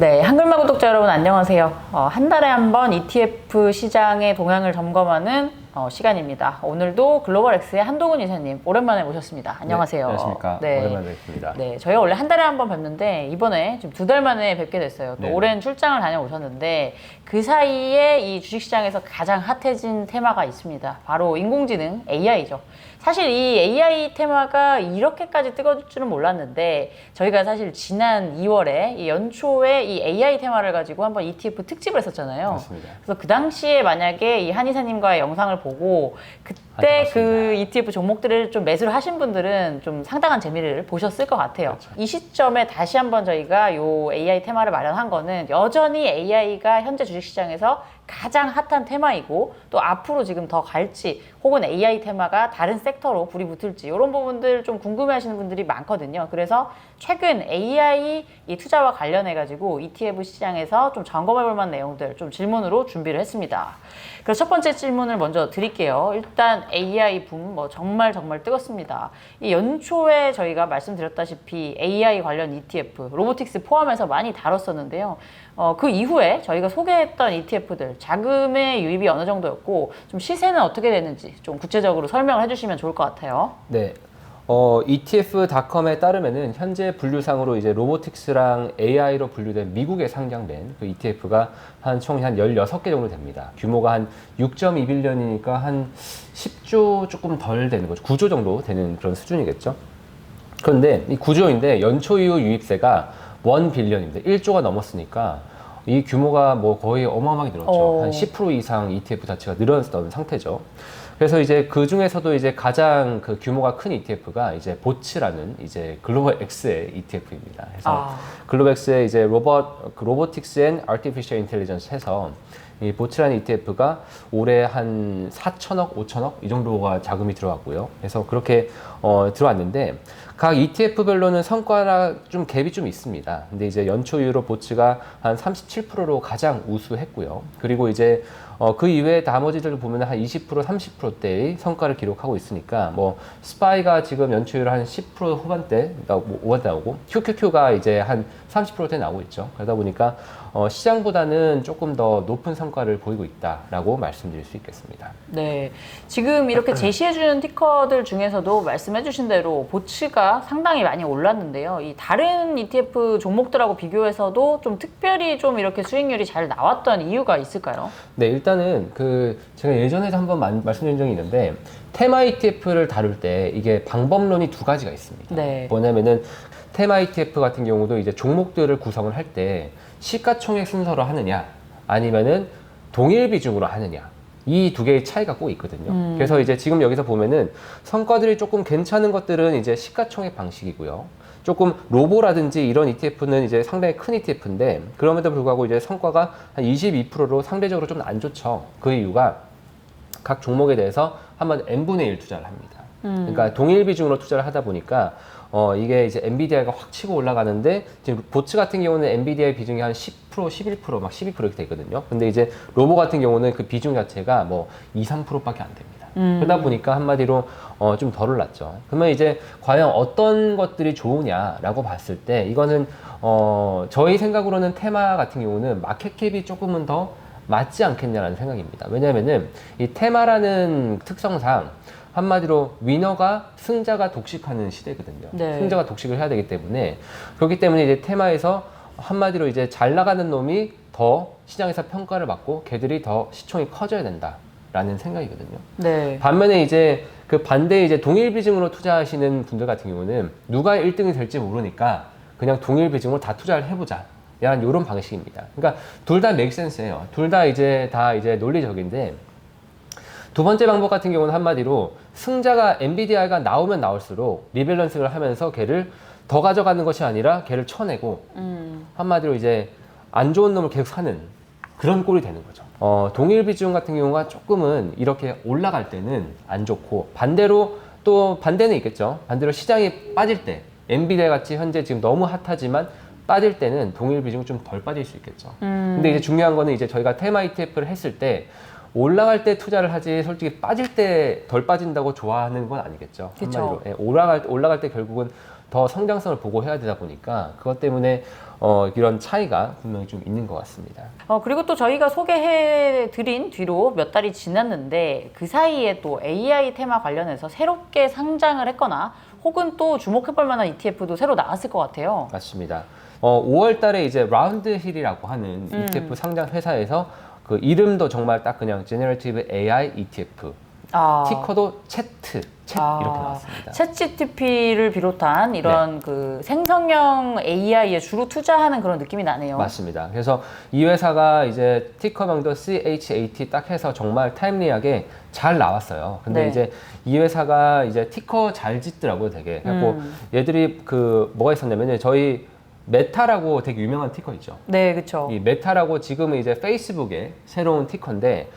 네, 한글마 구독자 여러분 안녕하세요. 어, 한 달에 한 번 ETF 시장의 동향을 점검하는 어, 시간입니다. 오늘도 글로벌엑스의 한동훈 이사님 오랜만에 모셨습니다. 안녕하세요. 네, 안녕하십니까. 네. 오랜만에 뵙습니다. 네, 저희가 원래 한 달에 한 번 뵙는데 이번에 지금 두 달 만에 뵙게 됐어요. 또 네. 오랜 출장을 다녀오셨는데 그 사이에 이 주식시장에서 가장 핫해진 테마가 있습니다. 바로 인공지능 AI죠. 사실 이 AI 테마가 이렇게까지 뜨거울 줄은 몰랐는데 저희가 사실 지난 2월에 이 연초에 이 AI 테마를 가지고 한번 ETF 특집을 했었잖아요. 맞습니다. 그래서 그 당시에 만약에 이 한이사님과의 영상을 보고 그때 아. 그 ETF 종목들을 좀 매수를 하신 분들은 좀 상당한 재미를 보셨을 것 같아요. 그렇죠. 이 시점에 다시 한번 저희가 요 AI 테마를 마련한 거는 여전히 AI가 현재 주식시장에서 가장 핫한 테마이고 또 앞으로 지금 더 갈지 혹은 AI 테마가 다른 섹터로 불이 붙을지 이런 부분들 좀 궁금해하시는 분들이 많거든요. 그래서 최근 AI 이 투자와 관련해 가지고 ETF 시장에서 좀 점검해 볼 만한 내용들 좀 질문으로 준비를 했습니다. 그래서 첫 번째 질문을 먼저 드릴게요. 일단 AI 붐 뭐 정말 정말 뜨겁습니다. 이 연초에 저희가 말씀드렸다시피 AI 관련 ETF, 로보틱스 포함해서 많이 다뤘었는데요. 어, 그 이후에 저희가 소개했던 ETF들 자금의 유입이 어느 정도였고 좀 시세는 어떻게 됐는지 좀 구체적으로 설명을 해주시면 좋을 것 같아요. 네. 어, ETF.com에 따르면은 현재 분류상으로 이제 로보틱스랑 AI로 분류된 미국에 상장된 그 ETF가 한총한 16개 정도 됩니다. 규모가 한 6.2빌리언이니까 한 10조 조금 덜 되는 거죠. 9조 정도 되는 그런 수준이겠죠. 그런데 이 9조인데 연초 이후 유입세가 1빌리언입니다. 1조가 넘었으니까 이 규모가 뭐 거의 어마어마하게 늘었죠. 어. 한 10% 이상 ETF 자체가 늘어났던 상태죠. 그래서 이제 그 중에서도 이제 가장 그 규모가 큰 ETF가 이제 보츠라는 이제 글로벌 X의 ETF입니다. 그래서 아. 글로벌 X의 이제 로봇 그 로보틱스 앤 아티피셜 인텔리전스 해서 이 보츠라는 ETF가 올해 한 4천억, 5천억 이 정도가 자금이 들어왔고요. 그래서 그렇게 어, 들어왔는데 각 ETF별로는 성과가 좀 갭이 좀 있습니다. 근데 이제 연초 이후로 보츠가 한 37%로 가장 우수했고요. 그리고 이제 어, 그 이외에 나머지들 보면 한 20%, 30%대의 성과를 기록하고 있으니까 뭐 스파이가 지금 연초율 한 10% 후반대 나오고 후반대 나오고 QQQ가 이제 한 30%대 나오고 있죠. 그러다 보니까 어, 시장보다는 조금 더 높은 성과를 보이고 있다라고 말씀드릴 수 있겠습니다. 네. 지금 이렇게 제시해주는 티커들 중에서도 말씀해주신 대로 보츠가 상당히 많이 올랐는데요. 이 다른 ETF 종목들하고 비교해서도 좀 특별히 좀 이렇게 수익률이 잘 나왔던 이유가 있을까요? 네, 일단 은 그 제가 예전에도 한번 만- 말씀드린 적이 있는데 테마 ETF를 다룰 때 이게 방법론이 두 가지가 있습니다. 네. 뭐냐면은 테마 ETF 같은 경우도 이제 종목들을 구성을 할 때 시가총액 순서로 하느냐 아니면은 동일 비중으로 하느냐 이 두 개의 차이가 꼭 있거든요. 음. 그래서 이제 지금 여기서 보면은 성과들이 조금 괜찮은 것들은 이제 시가총액 방식이고요. 조금 로보라든지 이런 ETF는 이제 상당히 큰 ETF인데 그럼에도 불구하고 이제 성과가 한 22%로 상대적으로 좀 안 좋죠. 그 이유가 각 종목에 대해서 한번 n분의 1 투자를 합니다. 그러니까 동일 비중으로 투자를 하다 보니까 어 이게 이제 엔비디아가 확 치고 올라가는데 지금 보츠 같은 경우는 엔비디아의 비중이 한 10% 11%막 12% 이렇게 되거든요. 근데 이제 로보 같은 경우는 그 비중 자체가 뭐 2, 3%밖에 안 됩니다. 그러다 보니까 한마디로 어 좀덜 올랐죠. 그러면 이제 과연 어떤 것들이 좋으냐라고 봤을 때 이거는 어 저희 생각으로는 테마 같은 경우는 마켓캡이 조금은 더 맞지 않겠냐라는 생각입니다. 왜냐면은 이 테마라는 특성상 한마디로 위너가 승자가 독식하는 시대거든요. 네. 승자가 독식을 해야 되기 때문에 그렇기 때문에 이제 테마에서 한마디로 이제 잘 나가는 놈이 더 시장에서 평가를 받고 걔들이 더 시총이 커져야 된다 라는 생각이거든요. 네. 반면에 이제 그 반대 이제 동일 비중으로 투자하시는 분들 같은 경우는 누가 1등이 될지 모르니까 그냥 동일 비중으로 다 투자를 해보자. 약간 이런 방식입니다. 그러니까 둘 다 맥센스예요. 둘 다 이제 다 이제 논리적인데 두 번째 방법 같은 경우는 한마디로 승자가 엔비디아가 나오면 나올수록 리밸런스를 하면서 걔를 더 가져가는 것이 아니라 걔를 쳐내고 음. 한마디로 이제 안 좋은 놈을 계속 사는 그런 꼴이 되는 거죠. 어, 동일 비중 같은 경우가 조금은 이렇게 올라갈 때는 안 좋고 반대로 또 반대는 있겠죠. 반대로 시장이 빠질 때 엔비디아 같이 현재 지금 너무 핫하지만 빠질 때는 동일 비중 좀 덜 빠질 수 있겠죠. 음. 근데 이제 중요한 거는 이제 저희가 테마 ETF를 했을 때 올라갈 때 투자를 하지 솔직히 빠질 때 덜 빠진다고 좋아하는 건 아니겠죠. 그쵸. 한마디로 예, 올라갈 올라갈 때 결국은 더 성장성을 보고 해야 되다 보니까 그것 때문에 어, 이런 차이가 분명히 좀 있는 것 같습니다. 어, 그리고 또 저희가 소개해 드린 뒤로 몇 달이 지났는데 그 사이에 또 AI 테마 관련해서 새롭게 상장을 했거나 혹은 또 주목해 볼 만한 ETF도 새로 나왔을 것 같아요. 맞습니다. 어, 5월 달에 이제 라운드 힐이라고 하는 음. ETF 상장 회사에서 그 이름도 정말 딱 그냥 Generative AI ETF, 아, 티커도 채트, 챗 아, 이렇게 나왔습니다. 챗GPT를 비롯한 이런 네. 그 생성형 AI에 주로 투자하는 그런 느낌이 나네요. 맞습니다. 그래서 이 회사가 이제 티커명도 CHAT 딱 해서 정말 타임리하게 잘 나왔어요. 근데 네. 이제 이 회사가 이제 티커 잘 짓더라고요, 되게. 그래고 음. 얘들이 그 뭐가 있었냐면 저희 메타라고 되게 유명한 티커 있죠. 네, 그렇죠. 이 메타라고 지금은 이제 페이스북의 새로운 티커인데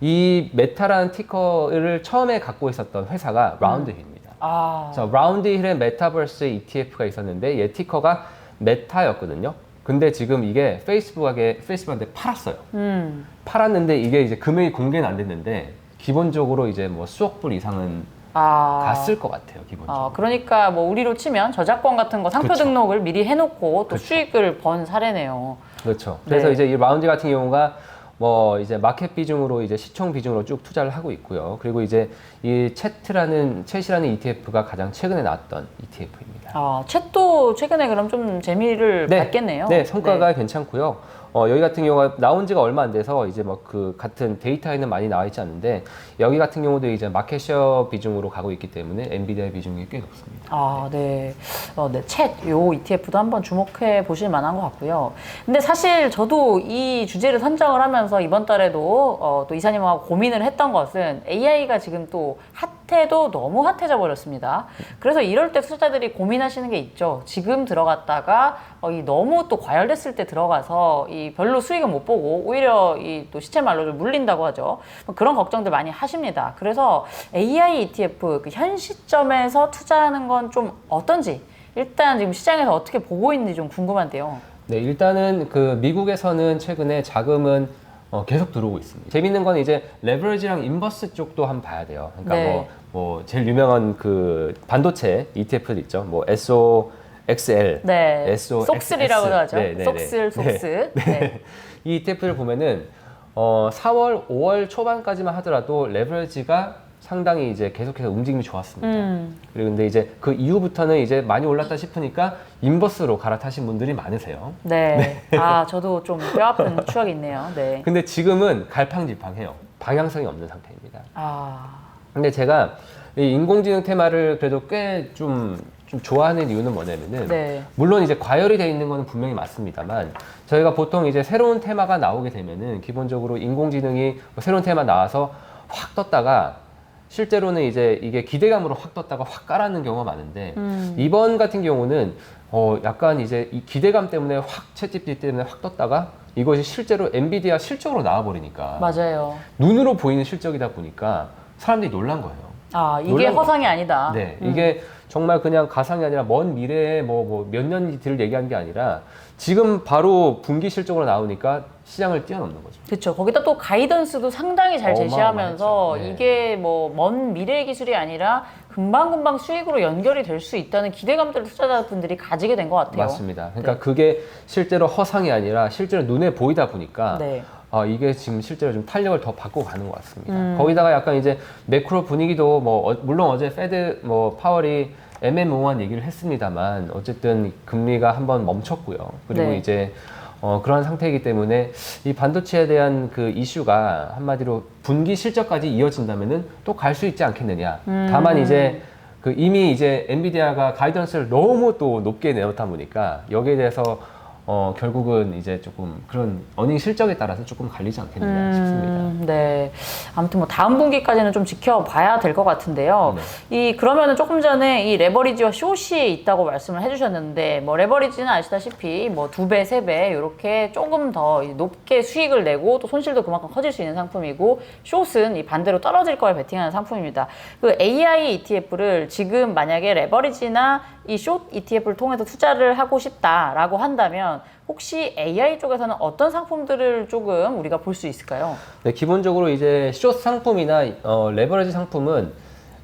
이 메타라는 티커를 처음에 갖고 있었던 회사가 라운드힐입니다. 아, 자, 라운드힐의 메타버스 ETF가 있었는데 얘 티커가 메타였거든요. 근데 지금 이게 페이스북에 페이스북한테 팔았어요. 음, 팔았는데 이게 이제 금액이 공개는 안 됐는데 기본적으로 이제 뭐 수억 불 이상은 아, 갔을 것 같아요, 기본적으로. 아, 그러니까 뭐 우리로 치면 저작권 같은 거 상표 그쵸. 등록을 미리 해놓고 또 그쵸. 수익을 번 사례네요. 그렇죠. 그래서 네. 이제 이 라운지 같은 경우가 뭐 이제 마켓 비중으로 이제 시총 비중으로 쭉 투자를 하고 있고요. 그리고 이제 이 채트라는 챗이라는 ETF가 가장 최근에 나왔던 ETF입니다. 아, 챗도 최근에 그럼 좀 재미를 받겠네요. 네, 성과가 괜찮고요. 어, 여기 같은 경우가 나온 지가 얼마 안 돼서 이제 뭐그 같은 데이터에는 많이 나와 있지 않는데 여기 같은 경우도 이제 마켓셔 비중으로 가고 있기 때문에 엔비디아의 비중이 꽤 높습니다. 아, 네. 어, 네. 챗, 요 ETF도 한번 주목해 보실 만한 것 같고요. 근데 사실 저도 이 주제를 선정을 하면서 이번 달에도 어, 또 이사님하고 고민을 했던 것은 AI가 지금 또 핫 해도 너무 핫해져 버렸습니다. 그래서 이럴 때 투자자들이 고민하시는 게 있죠. 지금 들어갔다가 어, 이 너무 또 과열됐을 때 들어가서 이 별로 수익을 못 보고 오히려 이 또 시체 말로 좀 물린다고 하죠. 뭐 그런 걱정들 많이 하십니다. 그래서 AI ETF 그 현 시점에서 투자하는 건 좀 어떤지 일단 지금 시장에서 어떻게 보고 있는지 좀 궁금한데요. 네, 일단은 그 미국에서는 최근에 자금은 어, 계속 들어오고 있습니다. 재밌는 건 이제 레버리지랑 인버스 쪽도 한번 봐야 돼요. 그러니까 네. 뭐, 뭐 제일 유명한 그 반도체 ETF 있죠. 뭐 SOXL, 네, SOXS. 속슬이라고 하죠. 네, 네, 네. 속슬, 속스. 네. 이 ETF를 보면은 어, 4월, 5월 초반까지만 하더라도 레버리지가 상당히 이제 계속해서 움직임이 좋았습니다. 음, 그리고 근데 이제 그 이후부터는 이제 많이 올랐다 싶으니까 인버스로 갈아타신 분들이 많으세요. 네. 아, 저도 좀 뼈아픈 추억이 있네요. 네. 근데 지금은 갈팡질팡해요. 방향성이 없는 상태입니다. 아, 근데 제가 이 인공지능 테마를 그래도 꽤좀 좀 좋아하는 이유는 뭐냐면은 네. 물론 이제 과열이 돼 있는 거는 분명히 맞습니다만 저희가 보통 이제 새로운 테마가 나오게 되면은 기본적으로 인공지능이 뭐 새로운 테마 나와서 확 떴다가 실제로는 이제 이게 기대감으로 확 떴다가 확 깔아는 경우가 많은데 음. 이번 같은 경우는 어 약간 이제 이 기대감 때문에 확 채집기 때문에 확 떴다가 이것이 실제로 엔비디아 실적으로 나와 버리니까 맞아요. 눈으로 보이는 실적이다 보니까 사람들이 놀란 거예요. 아, 이게 놀란 거. 허상이 아니다. 네, 음. 이게 정말 그냥 가상이 아니라 먼 미래에 뭐뭐몇년 뒤를 얘기한 게 아니라 지금 바로 분기 실적으로 나오니까 시장을 뛰어넘는 거죠. 그렇죠. 거기다 또 가이던스도 상당히 잘 제시하면서 어마어마했죠. 네. 이게 뭐 먼 미래 기술이 아니라 금방금방 수익으로 연결이 될 수 있다는 기대감들을 투자자분들이 가지게 된 것 같아요. 맞습니다. 그러니까 그게 실제로 허상이 아니라 실제로 눈에 보이다 보니까 네. 아, 이게 지금 실제로 좀 탄력을 더 받고 가는 것 같습니다. 음. 거기다가 약간 이제 매크로 분위기도 뭐 어- 물론 어제 페드 뭐 파월이 애매모호한 얘기를 했습니다만 어쨌든 금리가 한번 멈췄고요. 그리고 네. 이제 어, 그러한 상태이기 때문에 이 반도체에 대한 그 이슈가 한마디로 분기 실적까지 이어진다면은 또 갈 수 있지 않겠느냐. 음. 다만 이제 그 이미 이제 엔비디아가 가이던스를 너무 또 높게 내놓다 보니까 여기에 대해서 어, 결국은 이제 조금 그런 어닝 실적에 따라서 조금 갈리지 않겠느냐 싶습니다. 음, 네. 아무튼 뭐 다음 분기까지는 좀 지켜봐야 될 것 같은데요. 네. 이 그러면은 조금 전에 이 레버리지와 숏이 있다고 말씀을 해주셨는데 뭐 레버리지는 아시다시피 뭐 두 배, 세 배 이렇게 조금 더 높게 수익을 내고 또 손실도 그만큼 커질 수 있는 상품이고 숏은 이 반대로 떨어질 걸 베팅하는 상품입니다. 그 AI ETF를 지금 만약에 레버리지나 이 숏 ETF를 통해서 투자를 하고 싶다라고 한다면 혹시 AI 쪽에서는 어떤 상품들을 조금 우리가 볼 수 있을까요? 네, 기본적으로 이제 숏 상품이나 어, 레버리지 상품은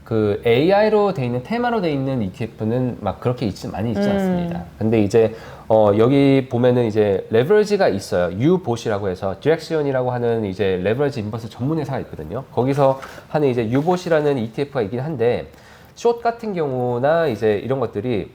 그그 AI로 돼 있는 테마로 돼 있는 ETF는 막 그렇게 있지 많이 있지 음. 않습니다. 근데 이제 어 여기 보면은 이제 레버리지가 있어요. 유봇이라고 해서 디렉시온이라고 하는 이제 레버리지 인버스 전문 회사가 있거든요. 거기서 하는 이제 유봇이라는 ETF가 있긴 한데 숏 같은 경우나 이제 이런 것들이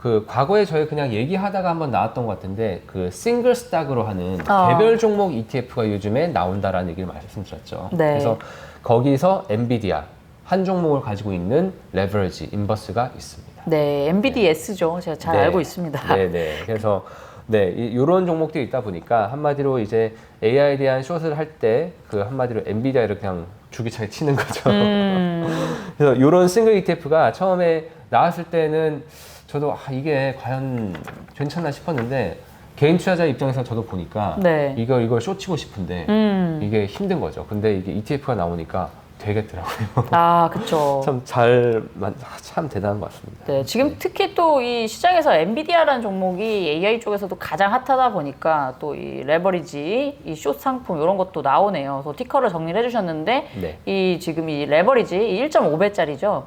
그 과거에 저희 그냥 얘기하다가 한번 나왔던 것 같은데 그 싱글 스탁으로 하는 어. 개별 종목 ETF가 요즘에 나온다라는 얘기를 말씀드렸죠. 네. 그래서 거기서 엔비디아 한 종목을 가지고 있는 레버리지 인버스가 있습니다. 네, MBDS죠. 제가 잘 네. 알고 있습니다. 네, 네. 그래서 네, 이런 종목들이 있다 보니까 한마디로 이제 AI에 대한 숏을 할 때 그 한마디로 엔비디아를 그냥 줄기차게 치는 거죠. 음, 그래서 이런 싱글 ETF가 처음에 나왔을 때는 저도 아, 이게 과연 괜찮나 싶었는데 개인 투자자 입장에서 저도 보니까 네. 이걸 이걸 숏치고 싶은데 음. 이게 힘든 거죠. 근데 이게 ETF가 나오니까 되겠더라고요. 아, 그쵸. 참 잘, 참 대단한 것 같습니다. 네, 지금 특히 또 이 시장에서 엔비디아라는 종목이 AI 쪽에서도 가장 핫하다 보니까 또 이 레버리지, 이 숏 상품 이런 것도 나오네요. 그래서 티커를 정리를 해주셨는데 네. 이 지금 이 레버리지 1.5배짜리죠.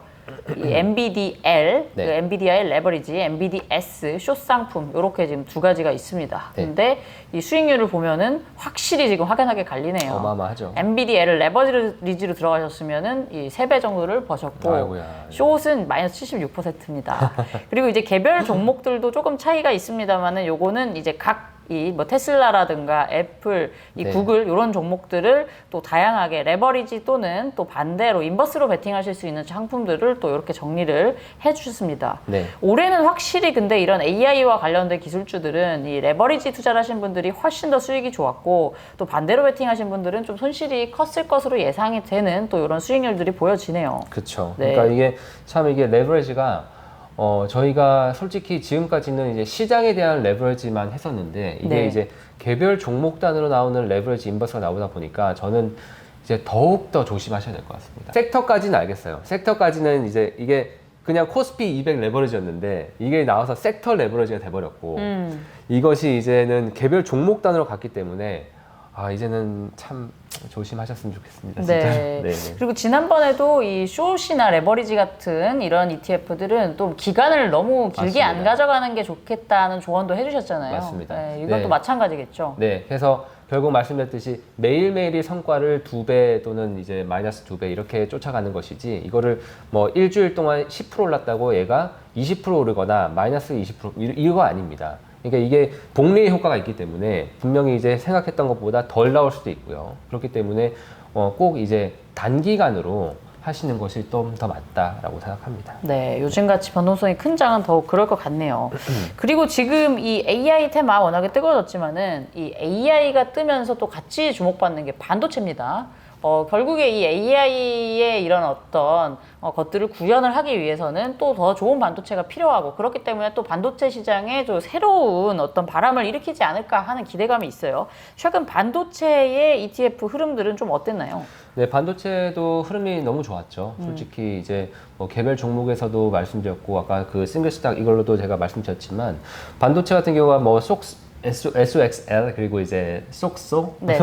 이 MBDL, 네. 그 엔비디아의 레버리지, MBDS 숏 상품 이렇게 지금 두 가지가 있습니다. 네. 근데 이 수익률을 보면은 확실히 지금 확연하게 갈리네요. 어마어마하죠. MBDL을 레버리지로 들어가셨으면은 이 세 배 정도를 버셨고 아이고야. 숏은 마이너스 76%입니다. 그리고 이제 개별 종목들도 조금 차이가 있습니다만은 요거는 이제 각 이 뭐 테슬라라든가 애플, 이 네. 구글 이런 종목들을 또 다양하게 레버리지 또는 또 반대로 인버스로 베팅하실 수 있는 상품들을 또 이렇게 정리를 해주셨습니다. 네. 올해는 확실히 근데 이런 AI와 관련된 기술주들은 이 레버리지 투자를 하신 분들이 훨씬 더 수익이 좋았고 또 반대로 베팅하신 분들은 좀 손실이 컸을 것으로 예상이 되는 또 이런 수익률들이 보여지네요. 그렇죠. 네. 그러니까 이게 참 이게 레버리지가 어 저희가 솔직히 지금까지는 이제 시장에 대한 레버리지만 했었는데 이게 네. 이제 개별 종목 단으로 나오는 레버리지 인버스가 나오다 보니까 저는 이제 더욱 더 조심하셔야 될 것 같습니다. 섹터까지는 알겠어요. 섹터까지는 이제 이게 그냥 코스피 200 레버리지였는데 이게 나와서 섹터 레버리지가 돼버렸고 음. 이것이 이제는 개별 종목 단으로 갔기 때문에 아 이제는 참 조심하셨으면 좋겠습니다. 진짜. 네. 네. 그리고 지난번에도 이 숏이나 레버리지 같은 이런 ETF들은 또 기간을 너무 길게 안 맞습니다. 가져가는 게 좋겠다는 조언도 해주셨잖아요. 맞습니다. 네, 이것도 네. 마찬가지겠죠. 네, 그래서 결국 말씀드렸듯이 매일매일이 성과를 두 배 또는 이제 마이너스 두 배 이렇게 쫓아가는 것이지 이거를 뭐 일주일 동안 10% 올랐다고 얘가 20% 오르거나 마이너스 20% 이- 이거 아닙니다. 그러니까 이게 복리의 효과가 있기 때문에 분명히 이제 생각했던 것보다 덜 나올 수도 있고요. 그렇기 때문에 어, 꼭 이제 단기간으로 하시는 것이 좀 더 맞다라고 생각합니다. 네, 요즘같이 변동성이 큰 장은 더욱 그럴 것 같네요. 그리고 지금 이 AI 테마 워낙에 뜨거워졌지만은 이 AI가 뜨면서 또 같이 주목받는 게 반도체입니다. 어, 결국에 이 AI의 이런 어떤 어, 것들을 구현을 하기 위해서는 또 더 좋은 반도체가 필요하고 그렇기 때문에 또 반도체 시장에 좀 새로운 어떤 바람을 일으키지 않을까 하는 기대감이 있어요. 최근 반도체의 ETF 흐름들은 좀 어땠나요? 네, 반도체도 흐름이 너무 좋았죠. 솔직히 이제 뭐 개별 종목에서도 말씀드렸고 아까 그 싱글 스탁 이걸로도 제가 말씀드렸지만 반도체 같은 경우가 뭐 속 SOXL 그리고 이제 속소 네.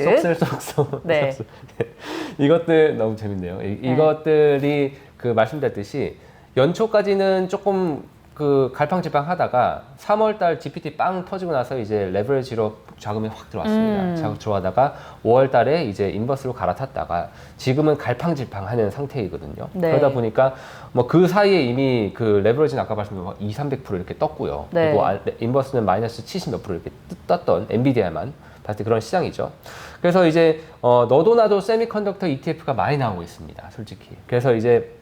속슬 속소 네. 네. 이것들 너무 재밌네요. 이, 네. 이것들이 그 말씀드렸듯이 연초까지는 조금 그 갈팡질팡 하다가 3월달 GPT 빵 터지고 나서 이제 레버리지로 자금이 확 들어왔습니다. 음. 자금 들어가다가 5월달에 이제 인버스로 갈아탔다가 지금은 갈팡질팡하는 상태이거든요. 네. 그러다 보니까 뭐 그 사이에 이미 그 레버리지는 아까 말씀드린 2, 300% 이렇게 떴고요. 네. 그리고 아- 인버스는 마이너스 70 몇 프로 이렇게 떴- 떴던 엔비디아만 봤을 때 그런 시장이죠. 그래서 이제 어, 너도 나도 세미컨덕터 ETF가 많이 나오고 있습니다. 솔직히. 그래서 이제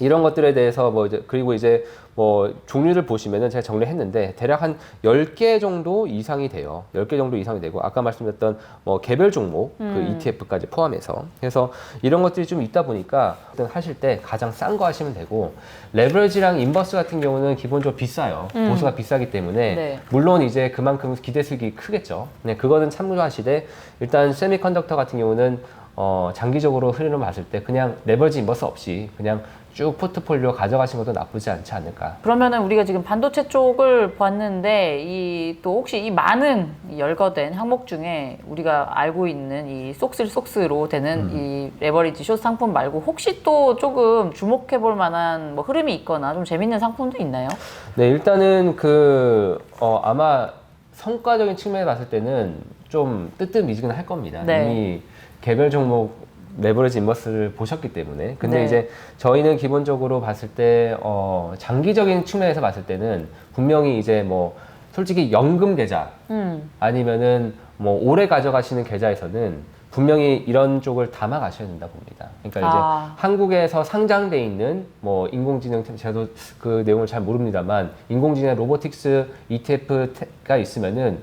이런 것들에 대해서 뭐 이제 그리고 이제 뭐 종류를 보시면은 제가 정리했는데 대략 한 10개 정도 이상이 돼요. 10개 정도 이상이 되고 아까 말씀드렸던 뭐 개별 종목 그 ETF까지 포함해서 그래서 이런 것들이 좀 있다 보니까 하실 때 가장 싼 거 하시면 되고 레버리지랑 인버스 같은 경우는 기본적으로 비싸요. 음. 보수가 비싸기 때문에 네. 물론 이제 그만큼 기대 수익이 크겠죠. 네, 그거는 참고하시되 일단 세미컨덕터 같은 경우는 어, 장기적으로 흐름을 봤을 때 그냥 레버리지 인버스 없이 그냥 쭉 포트폴리오 가져가신 것도 나쁘지 않지 않을까. 그러면은 우리가 지금 반도체 쪽을 봤는데 이 또 혹시 이 많은 이 열거된 항목 중에 우리가 알고 있는 이 속스로 되는 이 레버리지 숏 상품 말고 혹시 또 조금 주목해 볼 만한 뭐 흐름이 있거나 좀 재밌는 상품도 있나요? 네, 일단은 그, 어, 아마 성과적인 측면에 봤을 때는 좀 뜨뜻미지근 할 겁니다. 네. 이미 개별 종목 레버리지 인버스를 보셨기 때문에. 근데 네. 이제 저희는 기본적으로 봤을 때, 어, 장기적인 측면에서 봤을 때는 분명히 이제 뭐, 솔직히 연금 계좌 음. 아니면은 뭐 오래 가져가시는 계좌에서는 분명히 이런 쪽을 담아 가셔야 된다 봅니다. 그러니까 이제 아. 한국에서 상장돼 있는 뭐 인공지능 저도 그 내용을 잘 모릅니다만 인공지능 로보틱스 ETF가 있으면은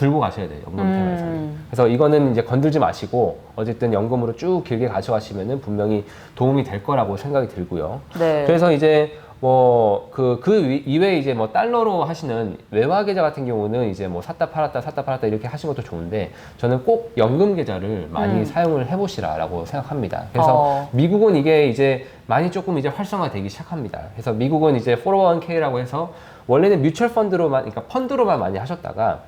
들고 가셔야 돼요 연금 테마에서는. 음. 그래서 이거는 이제 건들지 마시고 어쨌든 연금으로 쭉 길게 가져가시면은 분명히 도움이 될 거라고 생각이 들고요. 네. 그래서 이제 뭐그그 이외에 이제 뭐 달러로 하시는 외화 계좌 같은 경우는 이제 뭐 샀다 팔았다 샀다 팔았다 이렇게 하신 것도 좋은데 저는 꼭 연금 계좌를 많이 음. 사용을 해보시라라고 생각합니다. 그래서 어. 미국은 이게 이제 많이 조금 이제 활성화되기 시작합니다. 그래서 미국은 이제 401k라고 해서 원래는 뮤추얼 펀드로만 그러니까 펀드로만 많이 하셨다가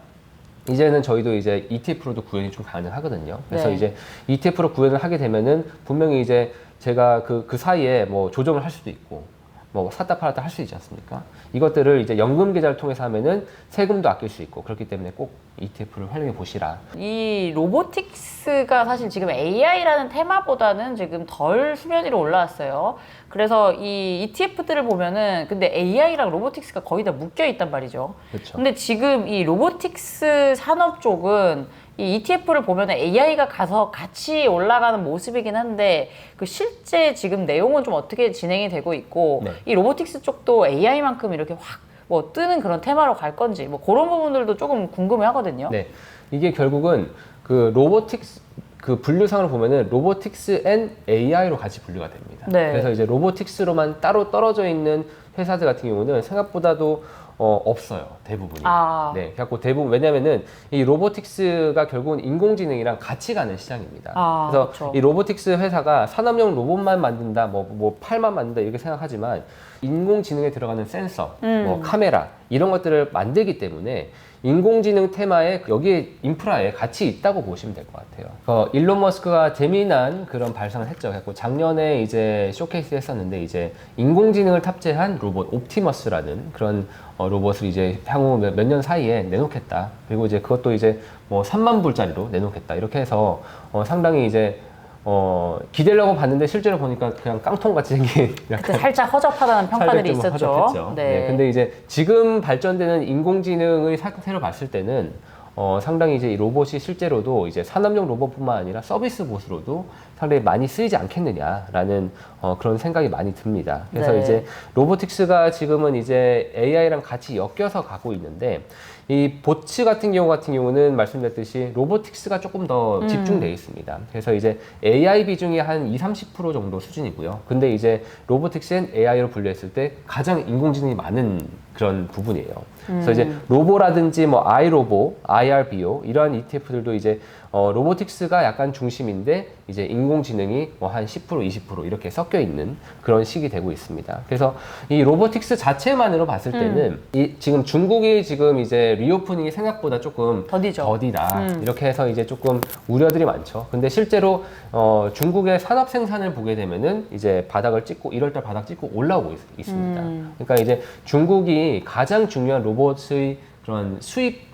이제는 저희도 이제 ETF로도 구현이 좀 가능하거든요. 그래서 네. 이제 ETF로 구현을 하게 되면은 분명히 이제 제가 그, 그 사이에 뭐 조정을 할 수도 있고 뭐 샀다 팔았다 할 수 있지 않습니까? 이것들을 이제 연금 계좌를 통해서 하면은 세금도 아낄 수 있고 그렇기 때문에 꼭 ETF를 활용해 보시라. 이 로보틱스가 사실 지금 AI라는 테마보다는 지금 덜 수면 위로 올라왔어요. 그래서 이 ETF들을 보면은 근데 AI랑 로보틱스가 거의 다 묶여 있단 말이죠. 그렇죠. 근데 지금 이 로보틱스 산업 쪽은 이 ETF를 보면 AI가 가서 같이 올라가는 모습이긴 한데 그 실제 지금 내용은 좀 어떻게 진행이 되고 있고 네. 이 로보틱스 쪽도 AI만큼 이렇게 확 뭐 뜨는 그런 테마로 갈 건지 뭐 그런 부분들도 조금 궁금해 하거든요. 네. 이게 결국은 그 로보틱스 그 분류상을 보면은 로보틱스 앤 AI로 같이 분류가 됩니다. 네. 그래서 이제 로보틱스로만 따로 떨어져 있는 회사들 같은 경우는 생각보다도 어, 없어요. 대부분이. 아. 네. 그래갖고 대부분 왜냐면은 이 로보틱스가 결국은 인공지능이랑 같이 가는 시장입니다. 아, 그래서 그쵸. 이 로보틱스 회사가 산업용 로봇만 만든다, 뭐, 뭐 팔만 만든다 이렇게 생각하지만 인공지능에 들어가는 센서, 음. 뭐 카메라 이런 것들을 만들기 때문에 인공지능 테마에 여기에 인프라에 같이 있다고 보시면 될 것 같아요. 어, 일론 머스크가 재미난 그런 발상을 했죠. 그래서 작년에 이제 쇼케이스 했었는데 이제 인공지능을 탑재한 로봇 옵티머스라는 그런 어, 로봇을 이제 향후 몇 년 사이에 내놓겠다. 그리고 이제 그것도 이제 뭐 3만 불짜리로 내놓겠다. 이렇게 해서 어, 상당히 이제 어, 기대려고 봤는데 실제로 보니까 그냥 깡통같이 생긴 그때 살짝 허접하다는 평가들이 살짝 좀 있었죠. 허접했죠. 네. 근데 이제 지금 발전되는 인공지능의 사태로 봤을 때는 어, 상당히 이제 이 로봇이 실제로도 이제 산업용 로봇뿐만 아니라 서비스 봇으로도 상당히 많이 쓰이지 않겠느냐라는 어, 그런 생각이 많이 듭니다. 그래서 네. 이제 로보틱스가 지금은 이제 AI랑 같이 엮여서 가고 있는데 이 보츠 같은 경우 같은 경우는 말씀드렸듯이 로보틱스가 조금 더 집중돼 있습니다. 그래서 이제 AI 비중이 한 2, 30% 정도 수준이고요. 근데 이제 로보틱스는 AI로 분류했을 때 가장 인공지능이 많은 그런 부분이에요. 그래서 이제 로보라든지 뭐 아이로보, IRBO 이러한 ETF들도 이제 어, 로보틱스가 약간 중심인데 이제 인공지능이 뭐 한 10% 20% 이렇게 섞여 있는 그런 식이 되고 있습니다. 그래서 이 로보틱스 자체만으로 봤을 때는 이 지금 중국이 지금 이제 리오프닝이 생각보다 조금 더디죠. 더디다 음. 이렇게 해서 이제 조금 우려들이 많죠. 근데 실제로 어, 중국의 산업 생산을 보게 되면은 이제 바닥을 찍고 1월달 바닥 찍고 올라오고 있, 습니다 음. 그러니까 이제 중국이 가장 중요한 로봇의 그런 수입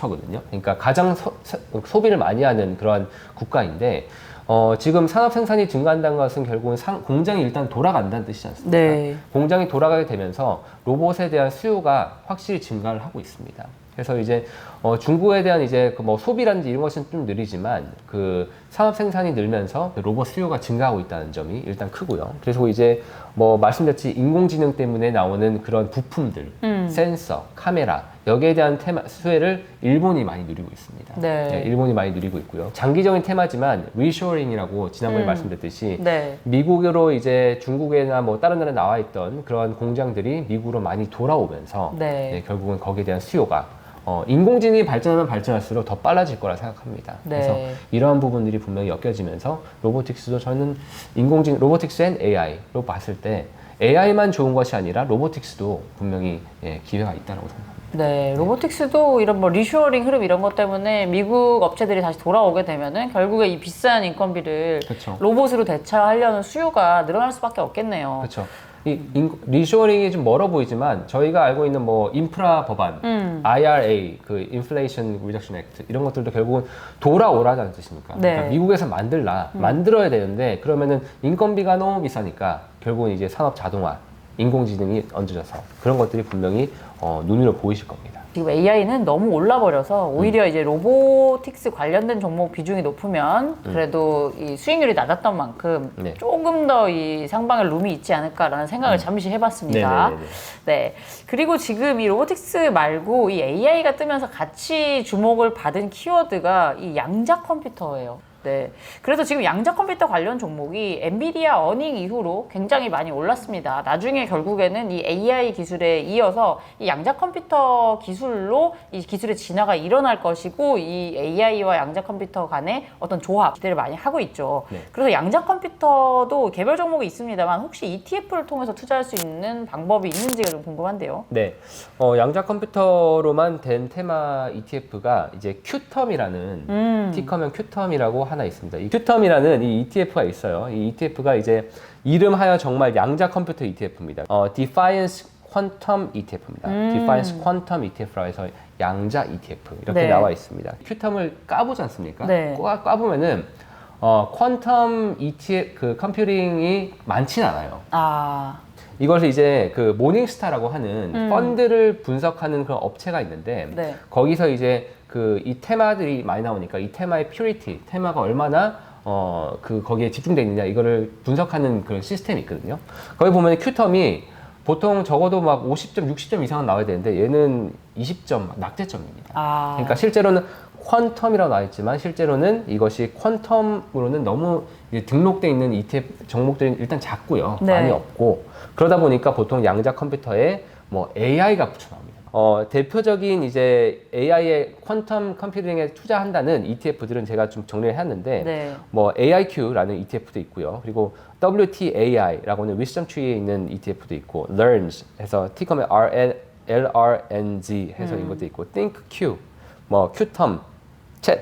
처거든요. 그러니까 가장 소, 비를 많이 하는 그러한 국가인데 어, 지금 산업 생산이 증가한다는 것은 결국은 상- 공장이 일단 돌아간다는 뜻이지 않습니까? 네. 공장이 돌아가게 되면서 로봇에 대한 수요가 확실히 증가를 하고 있습니다. 그래서 이제 어, 중국에 대한 이제 그 뭐 소비라든지 이런 것은 좀 느리지만 그 산업 생산이 늘면서 그 로봇 수요가 증가하고 있다는 점이 일단 크고요. 그래서 이제 뭐 말씀드렸지 인공지능 때문에 나오는 그런 부품들, 음. 센서, 카메라 여기에 대한 테마 수혜를 일본이 많이 누리고 있습니다. 네. 일본이 많이 누리고 있고요. 장기적인 테마지만 리쇼링이라고 지난번에 음. 말씀드렸듯이 네. 미국으로 이제 중국이나 뭐 다른 나라에 나와 있던 그런 공장들이 미국으로 많이 돌아오면서 네. 네, 결국은 거기에 대한 수요가 어, 인공지능이 발전하면 발전할수록 더 빨라질 거라 생각합니다. 네. 그래서 이러한 부분들이 분명히 엮여지면서 로보틱스도 저는 인공지능, 로보틱스 앤 AI로 봤을 때 AI만 좋은 것이 아니라 로보틱스도 분명히 예, 기회가 있다고 생각합니다. 네, 로보틱스도 이런 뭐 리슈어링 흐름 이런 것 때문에 미국 업체들이 다시 돌아오게 되면은 결국에 이 비싼 인건비를 그렇죠. 로봇으로 대체하려는 수요가 늘어날 수밖에 없겠네요. 그렇죠. 이 인- 리쇼어링이 좀 멀어 보이지만 저희가 알고 있는 뭐 인프라 법안, 음. IRA, 그 Inflation Reduction Act 이런 것들도 결국은 돌아오라는 뜻입니까? 네. 그러니까 미국에서 만들라, 만들어야 되는데 그러면은 인건비가 너무 비싸니까 결국은 이제 산업 자동화, 인공지능이 얹어져서 그런 것들이 분명히 어, 눈으로 보이실 겁니다. 지금 AI는 너무 올라버려서 오히려 이제 로보틱스 관련된 종목 비중이 높으면 그래도 이 수익률이 낮았던 만큼 네. 조금 더 이 상방에 룸이 있지 않을까라는 생각을 잠시 해봤습니다. 네네네네. 네. 그리고 지금 이 로보틱스 말고 이 AI가 뜨면서 같이 주목을 받은 키워드가 이 양자 컴퓨터예요. 네. 그래서 지금 양자 컴퓨터 관련 종목이 엔비디아 어닝 이후로 굉장히 많이 올랐습니다. 나중에 결국에는 이 AI 기술에 이어서 이 양자 컴퓨터 기술로 이 기술의 진화가 일어날 것이고 이 AI와 양자 컴퓨터 간의 어떤 조합 기대를 많이 하고 있죠. 네. 그래서 양자 컴퓨터도 개별 종목이 있습니다만 혹시 ETF를 통해서 투자할 수 있는 방법이 있는지가 좀 궁금한데요. 네, 어, 양자 컴퓨터로만 된 테마 ETF가 이제 큐텀이라는 음. 티커면 큐텀이라고 하나 있습니다. 이 큐텀이라는 이 ETF가 있어요. 이 ETF가 이제 이름하여 정말 양자 컴퓨터 ETF입니다. 어, Defiance Quantum ETF입니다. 음. Defiance Quantum ETF라고 해서 양자 ETF 이렇게 네. 나와 있습니다. 큐텀을 까보지 않습니까? 네. 까, 까보면은 어, 퀀텀 ETF 그 컴퓨팅이 많진 않아요. 아, 이것을 이제 그 모닝스타라고 하는 음. 펀드를 분석하는 그런 업체가 있는데 네. 거기서 이제 그 이 테마들이 많이 나오니까 이 테마의 퓨리티, 테마가 얼마나 어 그 거기에 집중돼 있느냐 이거를 분석하는 그런 시스템이 있거든요. 거기 보면 큐텀이 보통 적어도 막 50점, 60점 이상은 나와야 되는데 얘는 20점 낙제점입니다. 아. 그러니까 실제로는 퀀텀이라고 나와 있지만 실제로는 이것이 퀀텀으로는 너무 이제 등록돼 있는 ETF 종목들이 일단 작고요. 네. 많이 없고 그러다 보니까 보통 양자 컴퓨터에 뭐 AI가 붙여 나옵니다. 어, 대표적인 이제 AI의 퀀텀 컴퓨팅에 투자한다는 ETF들은 제가 좀 정리를 했는데 네. 뭐 AIQ라는 ETF도 있고요. 그리고 WTAI라고 하는 위스점 트리에 있는 ETF도 있고 Learns 해서 티커면 RN, LRNG 해서 음. 이것도 있고 ThinkQ, 뭐 Q텀, 챗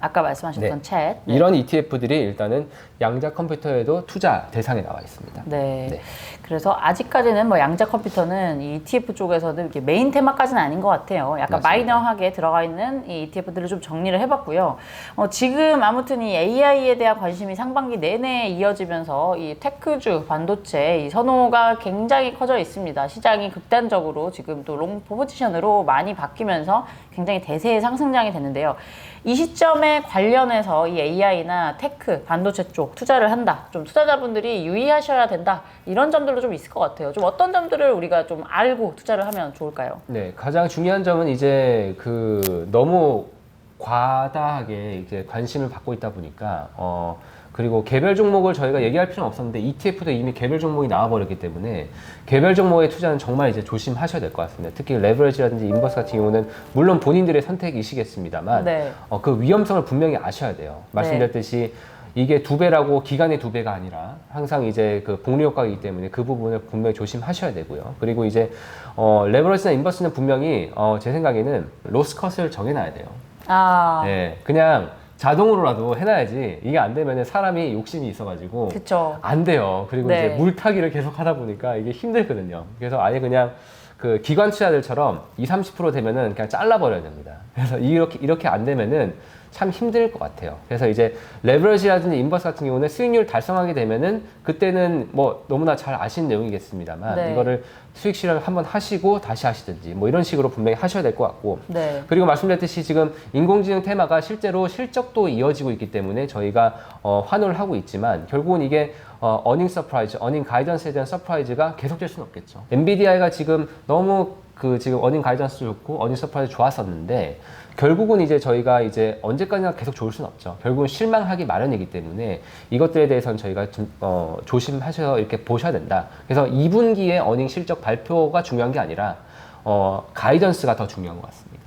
아까 말씀하셨던 챗. 네. 이런 ETF들이 일단은 양자 컴퓨터에도 투자 대상에 나와 있습니다. 네. 네. 그래서 아직까지는 뭐 양자 컴퓨터는 이 ETF 쪽에서도 이렇게 메인 테마까지는 아닌 것 같아요. 약간 맞습니다. 마이너하게 들어가 있는 이 ETF들을 좀 정리를 해봤고요. 어, 지금 아무튼 이 AI에 대한 관심이 상반기 내내 이어지면서 이 테크주 반도체 이 선호가 굉장히 커져 있습니다. 시장이 극단적으로 지금 또 롱 포지션으로 많이 바뀌면서 굉장히 대세의 상승장이 됐는데요. 이 시점에 관련해서 이 AI나 테크, 반도체 쪽 투자를 한다. 좀 투자자분들이 유의하셔야 된다. 이런 점들도 좀 있을 것 같아요. 좀 어떤 점들을 우리가 좀 알고 투자를 하면 좋을까요? 네, 가장 중요한 점은 이제 그 너무 과다하게 이제 관심을 받고 있다 보니까 어 그리고 개별 종목을 저희가 얘기할 필요는 없었는데 ETF도 이미 개별 종목이 나와버렸기 때문에 개별 종목에 투자는 정말 이제 조심하셔야 될 것 같습니다. 특히 레버리지라든지 인버스 같은 경우는 물론 본인들의 선택이시겠습니다만 네. 어, 그 위험성을 분명히 아셔야 돼요. 말씀드렸듯이 이게 두 배라고 기간의 두 배가 아니라 항상 이제 그 복리 효과이기 때문에 그 부분을 분명히 조심하셔야 되고요. 그리고 이제 어, 레버리지나 인버스는 분명히 어, 제 생각에는 로스 컷을 정해놔야 돼요. 아, 네, 그냥 자동으로라도 해놔야지 이게 안 되면 사람이 욕심이 있어가지고 그쵸. 안 돼요. 그리고 네. 이제 물타기를 계속 하다 보니까 이게 힘들거든요. 그래서 아예 그냥 그 기관 투자들처럼 20, 30% 되면은 그냥 잘라버려야 됩니다. 그래서 이렇게 이렇게 안 되면은 참 힘들 것 같아요. 그래서 이제 레버리지라든지 인버스 같은 경우는 수익률 달성하게 되면은 그때는 뭐 너무나 잘 아시는 내용이겠습니다만 네. 이거를 수익 실현 한번 하시고 다시 하시든지 뭐 이런 식으로 분명히 하셔야 될 것 같고 네. 그리고 말씀드렸듯이 지금 인공지능 테마가 실제로 실적도 이어지고 있기 때문에 저희가 어, 환호를 하고 있지만 결국은 이게 어, 어닝 서프라이즈, 어닝 가이던스에 대한 서프라이즈가 계속될 수는 없겠죠. 엔비디아가 지금 너무 그 지금 어닝 가이던스도 좋고 어닝 서프라이즈 좋았었는데 결국은 이제 저희가 이제 언제까지나 계속 좋을 수는 없죠. 결국은 실망하기 마련이기 때문에 이것들에 대해서는 저희가 좀 어, 조심하셔서 이렇게 보셔야 된다. 그래서 2분기에 어닝 실적 발표가 중요한 게 아니라 어, 가이던스가 더 중요한 것 같습니다.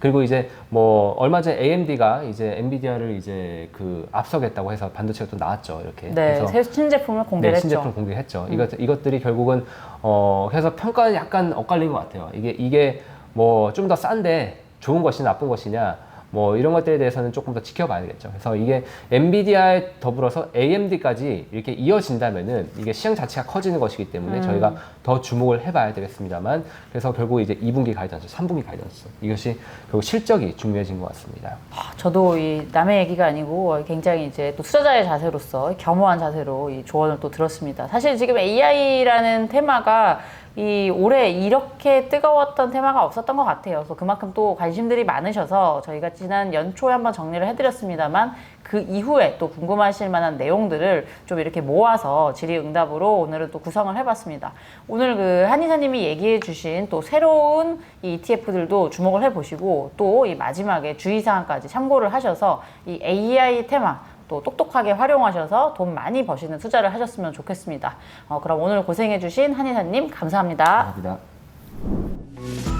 그리고 이제 뭐 얼마 전에 AMD가 이제 엔비디아를 이제 그 앞서겠다고 해서 반도체가 또 나왔죠. 이렇게. 네, 그래서 새 신제품을 공개를 네, 했죠. 음. 신제품 공개했죠. 이것 이것들이 결국은 어 그래서 평가는 약간 엇갈린 것 같아요. 이게 이게 뭐 좀 더 싼데 좋은 것이냐 나쁜 것이냐 뭐 이런 것들에 대해서는 조금 더 지켜봐야 되겠죠. 그래서 이게 엔비디아에 더불어서 AMD까지 이렇게 이어진다면은 이게 시장 자체가 커지는 것이기 때문에 음. 저희가 더 주목을 해봐야 되겠습니다만 그래서 결국 이제 2분기 가이던스, 3분기 가이던스 이것이 결국 실적이 중요해진 것 같습니다. 저도 이 남의 얘기가 아니고 굉장히 이제 또 투자자의 자세로서 겸허한 자세로 이 조언을 또 들었습니다. 사실 지금 AI라는 테마가 이 올해 이렇게 뜨거웠던 테마가 없었던 것 같아요. 그래서 그만큼 또 관심들이 많으셔서 저희가 지난 연초에 한번 정리를 해드렸습니다만 그 이후에 또 궁금하실 만한 내용들을 좀 이렇게 모아서 질의응답으로 오늘은 또 구성을 해봤습니다. 오늘 그 한이사님이 얘기해주신 또 새로운 이 ETF들도 주목을 해보시고 또 이 마지막에 주의사항까지 참고를 하셔서 이 AI 테마 또 똑똑하게 활용하셔서 돈 많이 버시는 투자를 하셨으면 좋겠습니다. 어, 그럼 오늘 고생해주신 한의사님 감사합니다. 감사합니다.